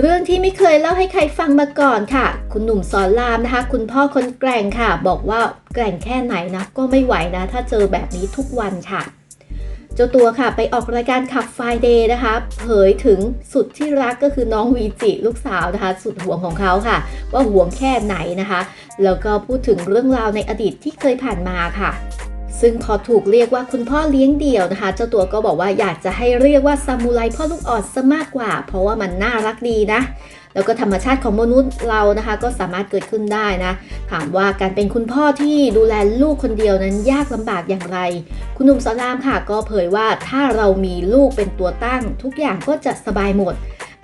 เรื่องที่ไม่เคยเล่าให้ใครฟังมาก่อนค่ะ คุณหนุ่มสอนรามนะคะ คุณพ่อคนแกร่งค่ะ บอกว่าแกร่งแค่ไหนนะ ก็ไม่ไหวนะ ถ้าเจอแบบนี้ทุกวันค่ะ เจ้าตัวค่ะไปออกรายการขับไฟเดย์นะคะ เผยถึงสุดที่รักก็คือน้องวีจิลูกสาวนะคะ สุดห่วงของเขาค่ะ ว่าห่วงแค่ไหนนะคะ แล้วก็พูดถึงเรื่องราวในอดีตที่เคยผ่านมาค่ะ ซึ่งพอถูกเรียกว่าคุณพ่อเลี้ยงเดี่ยวนะคะ เจ้าตัวก็บอกว่าอยากจะให้เรียกว่าซามูไรพ่อลูกอ่อนซะมากกว่า เพราะว่ามันน่ารักดีนะ แล้วก็ธรรมชาติของมนุษย์เรานะคะ ก็สามารถเกิดขึ้นได้นะ ถามว่าการเป็นคุณพ่อที่ดูแลลูกคนเดียวนั้นยากลำบากอย่างไร คุณหนุ่มสอนรามค่ะ ก็เผยว่าถ้าเรามีลูกเป็นตัวตั้ง ทุกอย่างก็จะสบายหมด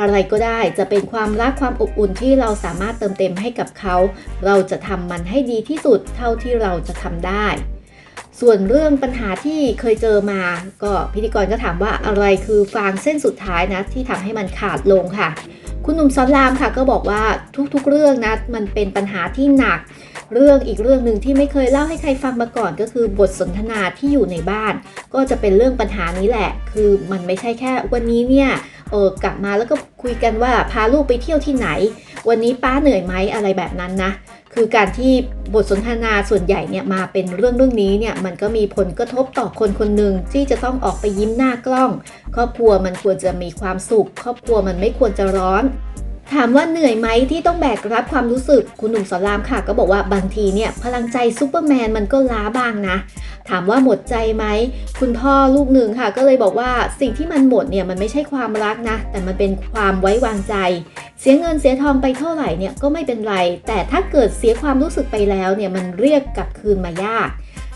อะไรก็ได้จะเป็นความรักความอบอุ่นที่เราสามารถเติมเต็มให้กับเขา เราจะทำมันให้ดีที่สุดเท่าที่เราจะทำได้ ส่วนเรื่องปัญหาที่เคยเจอมา ก็พิธีกรก็ถามว่าอะไรคือฟางเส้นสุดท้ายนะที่ทำให้มันขาดลงค่ะ คุณหนุ่มซอนรามค่ะก็บอกว่าทุกๆเรื่องนะมันเป็นปัญหาที่หนัก เรื่องอีกเรื่องหนึ่งที่ไม่เคยเล่าให้ใครฟังมาก่อนก็คือบทสนทนาที่อยู่ในบ้าน ก็จะเป็นเรื่องปัญหานี้แหละ คือมันไม่ใช่แค่ วันนี้เนี่ยเออกลับมาแล้วก็คุยกันว่าพาลูกไปเที่ยวที่ไหน วันนี้ป้าเหนื่อยไหมอะไรแบบนั้นนะ คือการที่บทสนทนาส่วนใหญ่เนี่ยมาเป็นเรื่องเรื่องนี้เนี่ยมันก็มีผลกระทบต่อคนคนหนึ่งที่จะต้องออกไปยิ้มหน้ากล้อง ครอบครัวมันควรจะมีความสุข ครอบครัวมันไม่ควรจะร้อน ถามว่าเหนื่อยไหมที่ต้องแบกรับความรู้สึกคุณหนุ่มสอนรามค่ะ ก็บอกว่าบางทีเนี่ยพลังใจซูเปอร์แมนมันก็ล้าบ้างนะ ถามว่าหมดใจไหมคุณพ่อลูกหนึ่งค่ะ ก็เลยบอกว่าสิ่งที่มันหมดเนี่ยมันไม่ใช่ความรักนะ แต่มันเป็นความไว้วางใจ เสียเงินเสียทองไปเท่าไหร่เนี่ยก็ไม่เป็นไร แต่ถ้าเกิดเสียความรู้สึกไปแล้วเนี่ยมันเรียกกลับคืนมายาก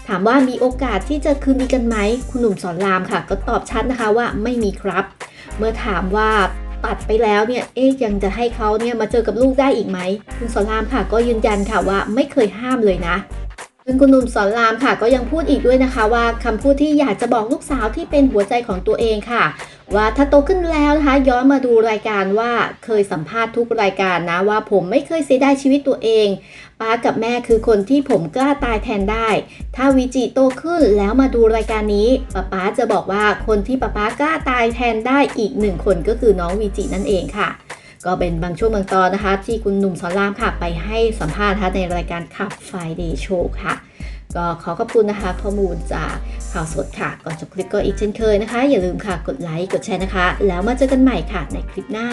ถามว่ามีโอกาสที่จะคืนดีกันไหมคุณหนุ่มสอนรามค่ะ ก็ตอบชัดนะคะว่าไม่มีครับ เมื่อถามว่าตัดไปแล้วเนี่ย เอ๊ยยังจะให้เขาเนี่ยมาเจอกับลูกได้อีกไหม คุณสอนรามค่ะก็ยืนยันค่ะว่าไม่เคยห้ามเลยนะซึ่งคุณหนุ่มสอนรามค่ะก็ยังพูดอีกด้วยนะคะว่าคำพูดที่อยากจะบอกลูกสาวที่เป็นหัวใจของตัวเองค่ะ ว่าถ้าโตขึ้นแล้วนะคะ ย้อนมาดูรายการว่าเคยสัมภาษณ์ทุกรายการนะว่าผมไม่เคยเสียดายชีวิตตัวเองป้ากับแม่คือคนที่ผมกล้าตายแทนได้ ถ้าวิจิโตขึ้นแล้วมาดูรายการนี้ป้าป๊าจะบอกว่าคนที่ป้าป๊ากล้าตายแทนได้อีกหนึ่งคนก็คือน้องวิจินั่นเองค่ะ ก็เป็นบางช่วงบางตอนนะคะ ที่คุณหนุ่มสอนรามค่ะ ไปให้สัมภาษณ์ในรายการขับ Friday Show ค่ะ ก็ขอขอบคุณนะคะ ข้อมูลจากข่าวสดค่ะ ก่อนจบคลิปก็อีกเช่นเคยนะคะ อย่าลืมค่ะกดไลค์กดแชร์นะคะ แล้วมาเจอกันใหม่ค่ะในคลิปหน้า